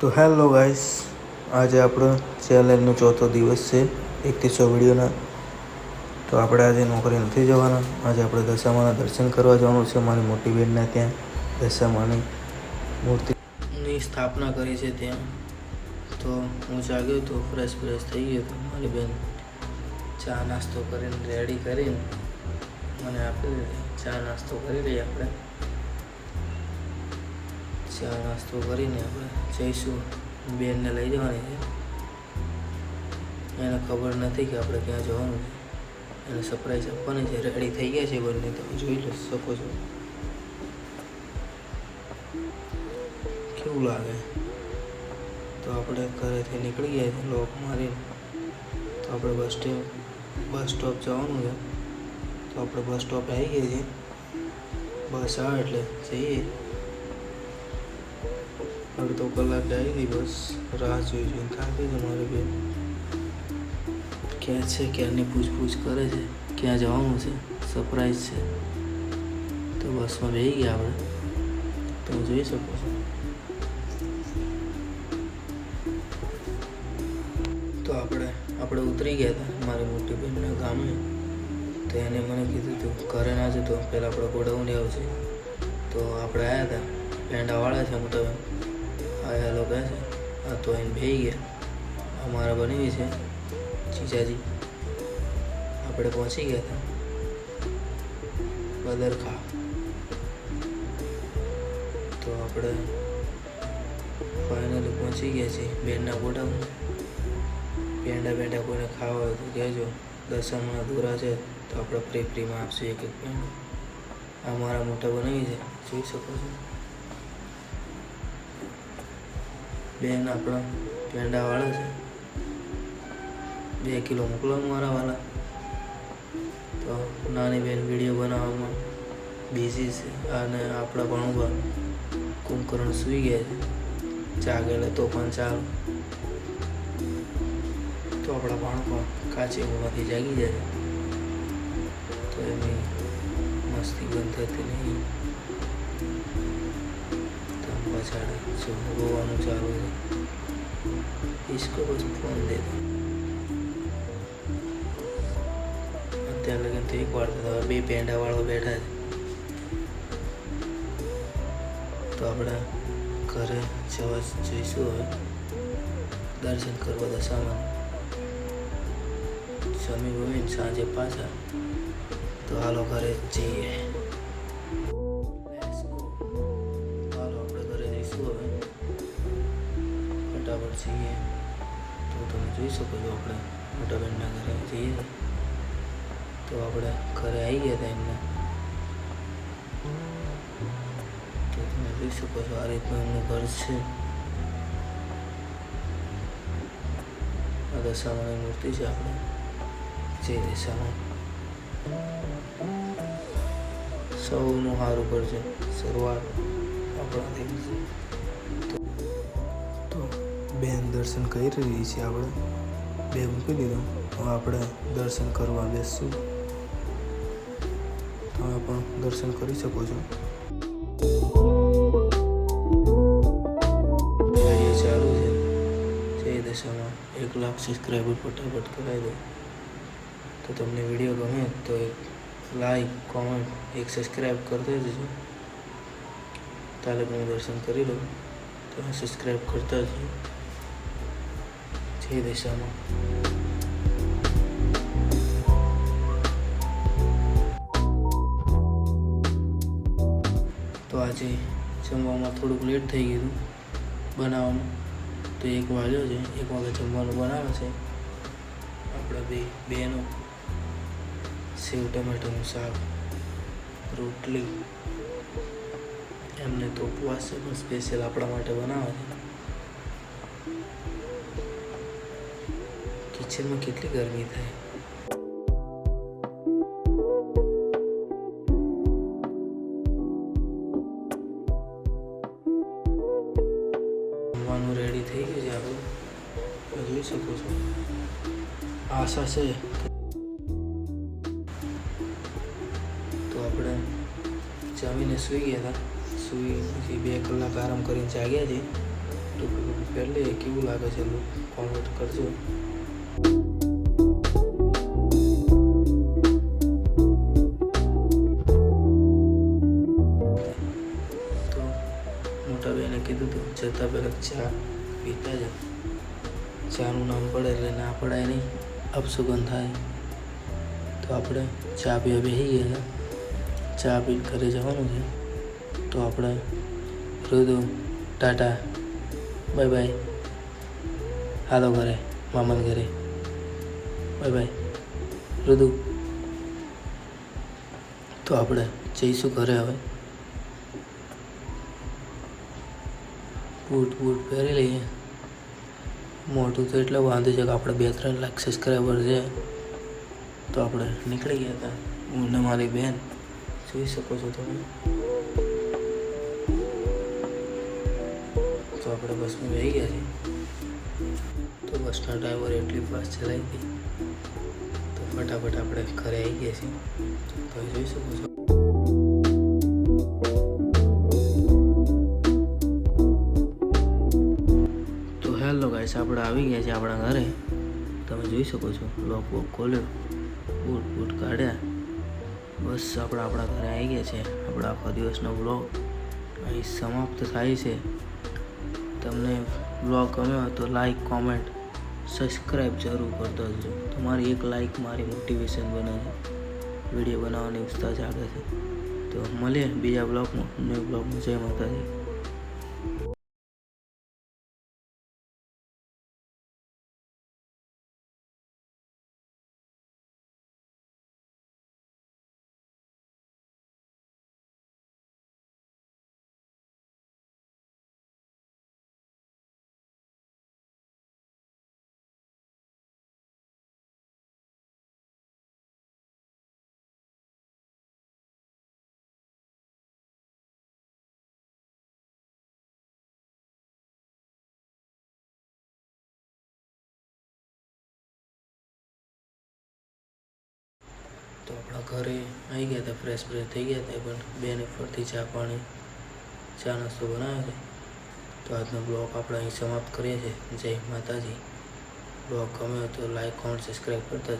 તો hello guys, આજે આપણો ચેલેન્જનો ચોથો દિવસ છે એકથી વિડીયોના. તો આપણે આજે નોકરી નથી જવાના, આજે આપણે દશામાના દર્શન કરવા જવાનું છે, મારી મોટી બેનના ત્યાં દશામાની મૂર્તિની સ્થાપના કરી છે ત્યાં. તો હું જાગ્યો તો ફ્રેશ ફ્રેશ થઈ ગયો તો મારી બેન ચા નાસ્તો કરીને રેડી કરીને મને આપી ચા નાસ્તો કરી લઈએ આપણે. ચા નાસ્તો કરીને આપણે જઈશું. બેનને લઈ જવાની છે. એને ખબર નથી કે આપણે ક્યાં જવાનું છે. એને સરપ્રાઈઝ આપવાની છે. રેડી થઈ ગયા છે બંને. તમે જોઈ લો, શકો છો. કેવું લાગે? તો આપણે ઘરેથી નીકળી ગયા છે લોક મારીને. તો આપણે બસ સ્ટેપ બસ સ્ટોપ જવાનું છે. તો આપણે બસ સ્ટોપ આવી ગયા છીએ. બસ આવે એટલે જઈએ. અડધો કલાક ગઈ બસ રાહ જોઈ જોઈને થાકી છે મારી બેન. ક્યાં છે, ક્યારની પૂછપૂછ કરે છે, ક્યાં જવાનું છે સરપ્રાઈઝ છે. તો બસમાં બેસી ગયા આપણે. તમે જોઈ શકો છો. તો આપણે આપણે ઉતરી ગયા હતા મારી મોટી બહેનના ગામે તો એને મને કીધું હતું ઘરે ના જતો, પહેલાં આપણે ગોડાઉન આવશે તો આપણે આવ્યા હતા, પેંડાવાળા છે મોટા બેન આ લોકો છે આ તો એને ભેઈ ગયા. અમારા બનેવી છે, જીજાજી. આપણે પહોંચી ગયા હતા. બદરખા તો આપણે ફાઇનલી પહોંચી ગયા છીએ બેનના ગોડામાં પેંડા પેંડા કોઈને ખાવા હોય તો કહેજો. દસમના અધૂરા છે, તો આપણે ફ્રી ફ્રીમાં આપશું એક એક પેંડા. આ મોટા બનાવી છે, જોઈ શકો છો. બેન આપણા પેંડાવાળા છે. બે કિલો મોકલો મારા વાળા તો નાની બેન વીડિયો બનાવવામાં બિઝી છે અને આપણા ભણવા કુંભકરણ સૂઈ ગયા છે. જાગેલે તો પણ ચાલ. તો આપણા બાળકો કાચી ઊંઘમાંથી જાગી જાય. તો એની મસ્તી બંધ થતી નહીં. તો આમ પછાડે જો રોવાનું ચાલુ છે इसको बस फोन दे दो અત્યાર લગન તો એક વાર થતા બે પેંડા વાળો બેઠા છે તો આપણે ઘરે જવા જઈશું હવે દર્શન કરવા દશામાં જમી બમીને સાંજે પાછા તો હાલો ઘરે જઈએ જઈએ, તો તમે જોઈ શકો છો આપણે મોટા બેનના ઘરે જઈએ તો આપણે ઘરે આવી ગયા હતા એમને તો તમે જોઈ શકો છો આ રીતનું એમનું ઘર છે. આ દશામાની મૂર્તિ છે આપણે, જે દશામાં સૌનું સારું કરશે શરૂઆત આપણાથી બેન દર્શન કરી રહી છે આપણે. બે મૂકી દીધું. હવે આપણે દર્શન કરવા બેસશું. તમે પણ દર્શન કરી શકો છો. ચાલુ છે. તે દશામાં એક લાખ સબસ્ક્રાઈબર ફટાફટ કરાવી દો. તો તમને વીડિયો ગમે તો એક લાઈક કોમેન્ટ એક સબસ્ક્રાઈબ કરતા જજો. તાલે હું દર્શન કરી લઉં તમે સબસ્ક્રાઈબ કરતા જ દિશામાં. તો આજે જમવામાં થોડુંક લેટ થઈ ગયું બનાવવામાં. તો એક વાગ્યો છે, એક વાગે જમવાનું બનાવે છે. આપણે બે બેનો સેવ, ટમેટાનું શાક, રોટલી. એમને તો ઉપવાસ છે પણ સ્પેશિયલ આપણા માટે બનાવે છે. કિચનમાં કેટલી ગરમી થાય જમવાનું રેડી થઈ ગયું છે આપણું જોઈ શકો છો આશા છે તો આપણે જમીને સૂઈ ગયા હતા સૂઈ પછી બે કલાક આરામ કરીને જાગ્યા છીએ તો પહેલે કેવું લાગે છે કોમેન્ટ કરજો મોટા બેને કીધું હતું જતા પહેલાં ચા પીતા જ. ચાનું નામ પડે એટલે ના પડાય નહીં. અપસુગંધ થાય તો આપણે ચા પીવા બેસી ગયા ચા પી ઘરે જવાનું છે. તો આપણે રુદુ ટાટા. Bye bye. હાલો ઘરે, મામાના ઘરે. Bye bye. રુદુ તો આપણે જઈશું ઘરે હવે. બૂટ બૂટ પહેરી લઈએ. મોટું તો એટલે વાંધો છે કે આપણે બે ત્રણ લાખ સબસ્ક્રાઈબર છે, તો આપણે નીકળી ગયા હતા. હું ને મારી બેન. જોઈ શકો છો તમે. તો આપણે બસમાં બેસી ગયા છીએ. તો બસના ડ્રાઈવર એટલી ફાસ્ટ ચલાવી હતી તો ફટાફટ આપણે ઘરે આવી ગયા છીએ. તો જોઈ શકો છો. આપણે આવી ગયા છે આપણા ઘરે. તમે જોઈ શકો છો લોક વોક ખોલ્યો બૂટ બૂટ કાઢ્યા. બસ આપણે આપણા ઘરે આવી ગયા છે. આપણા આખો દિવસનો વ્લોગ અહીં સમાપ્ત થાય છે. તમને વ્લોગ ગમ્યો હોય તો લાઈક કોમેન્ટ સબસ્ક્રાઈબ જરૂર કરતા જજો. તમારી એક લાઈક મારી મોટિવેશન બને છે. વીડિયો બનાવવાની ઉત્સાહ જાગે છે. તો મળીએ બીજા બ્લોગમાં ન્યૂ બ્લોગમાં જય માતાજી. ઘરે આવી ગયા હતા ફ્રેશ ફ્રેશ થઈ ગયા હતા પણ બેને ફરતી ચા પાણી, ચા નાસ્તો બનાવ્યો છે. તો આજનો બ્લોગ આપણે અહીં સમાપ્ત કરીએ છીએ. જય માતાજી. બ્લોગ ગમ્યો તો લાઈક કોમેન્ટ સબસ્ક્રાઈબ કરતા